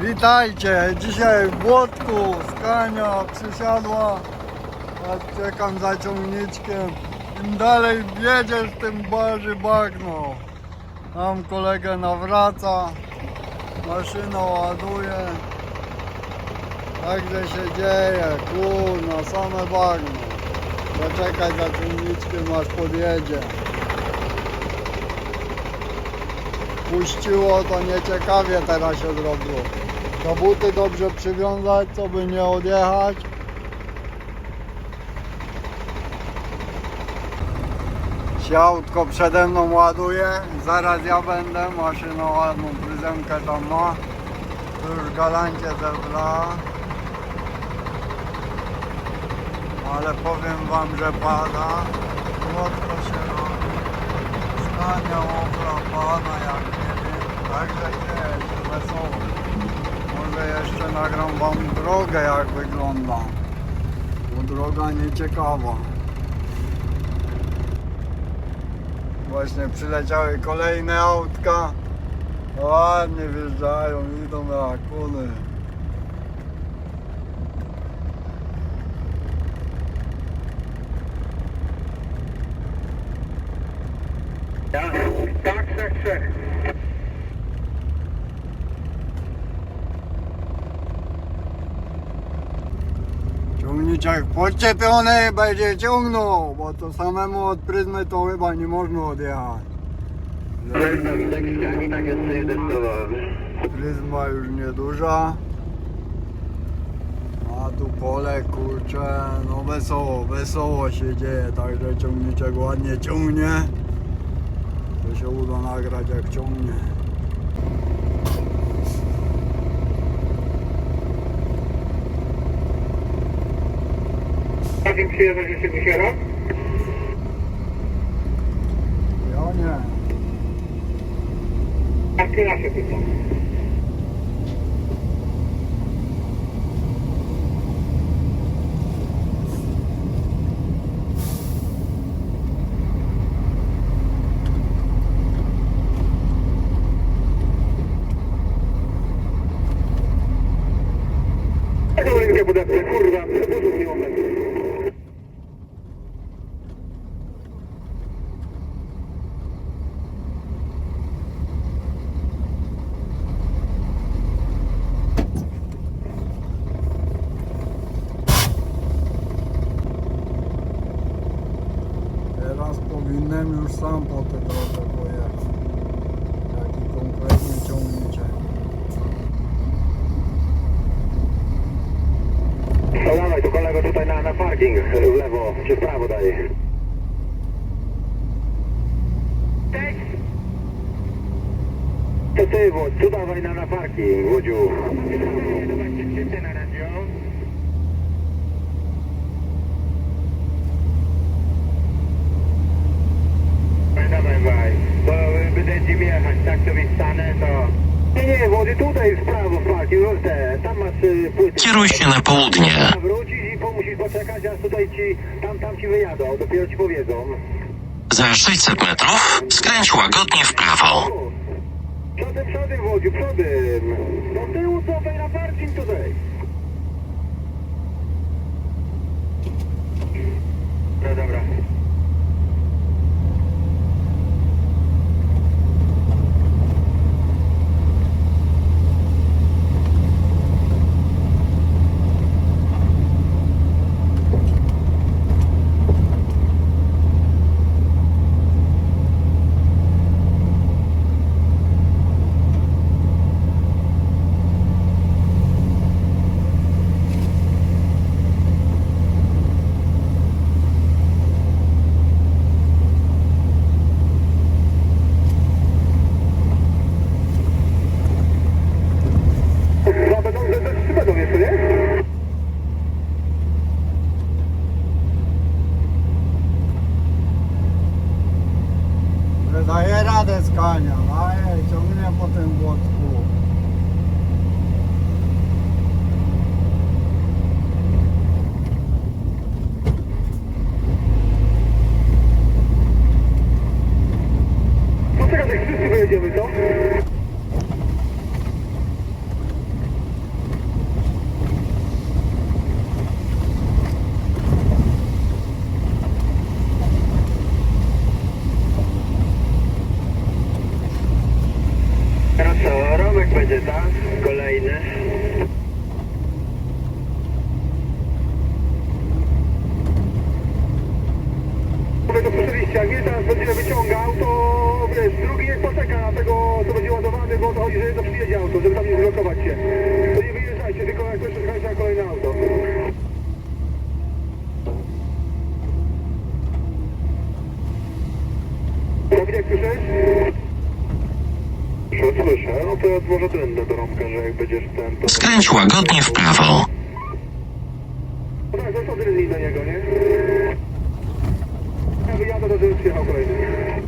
Witajcie, dzisiaj w Błotku Skania przysiadła, a czekam za ciągniczkiem. Im dalej jedziesz, tym bardziej bagno. Tam kolegę nawraca, maszyna ładuje. Także się dzieje, kurno, same bagno. Zaczekaj za ciągniczkiem, aż podjedzie. Puściło, to nieciekawie teraz się zrobiło. To buty dobrze przywiązać, co by nie odjechać. Siautko przede mną ładuje, zaraz ja będę, maszyna ładną pryzemkę tam ma. Tu już galancie zebrała. Ale powiem wam, że pada. Słodko się robi. Skania ofla pada jak. Także jest wesoło. Może jeszcze nagram wam drogę jak wygląda. Bo droga nieciekawa. Właśnie przyleciały kolejne autka. Ładnie wjeżdżają, idą na kuny. Ja, tak, trzech, trzech. Ciągniczek podczepiony będzie ciągnął, bo to samemu od pryzmy to chyba nie można odjechać. Pryzma już nieduża. A tu pole kurcze, no wesoło, wesoło się dzieje, także ciągniczek ładnie ciągnie. To się uda nagrać jak ciągnie. Takim przyjeżdżasz jeszcze dzisiaj raz? Ja nie. Pytam. Nie budę, kurwa, przebudu nie umiem. Teraz powinienem już sam po tej drodze pojechać. Jaki konkretnie ciągniczek. To dawaj, tu kolego tutaj na, na parking, w lewo, czy w prawo daje. To ty, Włodź, tu dawaj na, na parking, Włodziu. na radio. Dawaj, bo będziemy jechać, tak sobie stanę, to... Nie, nie, Włodzi, tutaj w prawo w parking, te, tam masz y, płytę. Kieruj się na południe. Wrócisz i musisz poczekać, aż tutaj ci, tam, tam ci wyjadą, dopiero ci powiedzą. Za 600 metrów skręć łagodnie w prawo. Przodem, przodem, Wodziu, przodem. Do tyłu cofaj na parking tutaj. No dobra. daje radę z kania, daje, ciągnie po tym błotku. Poczekaj, wszyscy wyjedziemy. Jak mnie teraz będzie wyciągał, to wiesz, drugi niech poczeka na tego, co będzie ładowany, bo to chodzi, że to przyjedzie auto, żeby tam nie zblokować się. To nie wyjeżdżajcie, tylko jak ktoś czekajcie na kolejne auto. Jak słyszysz? Słyszę, no to ja może tędy do Romka, że jak będziesz ten, to... Skręć łagodnie w prawo. No tak, to jest od do niego, nie? Ja wyjadę, to żeby przyjechał kolejny.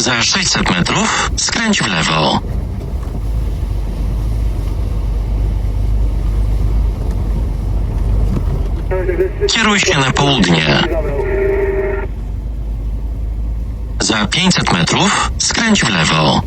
Za 600 metrów skręć w lewo. Kieruj się na południe. Za 500 metrów skręć w lewo.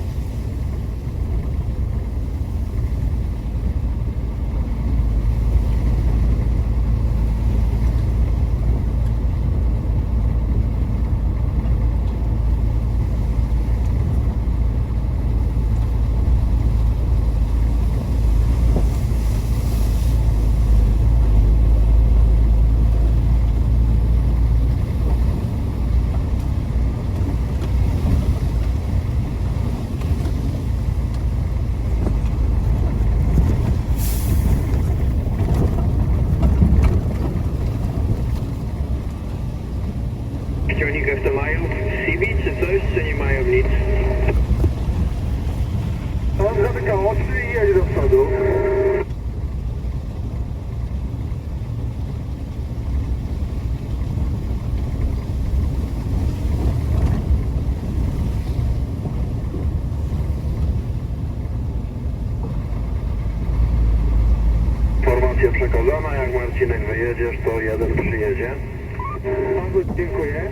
Informacja przekazana, jak Marcinek wyjedziesz, to jeden przyjedzie. Dziękuję.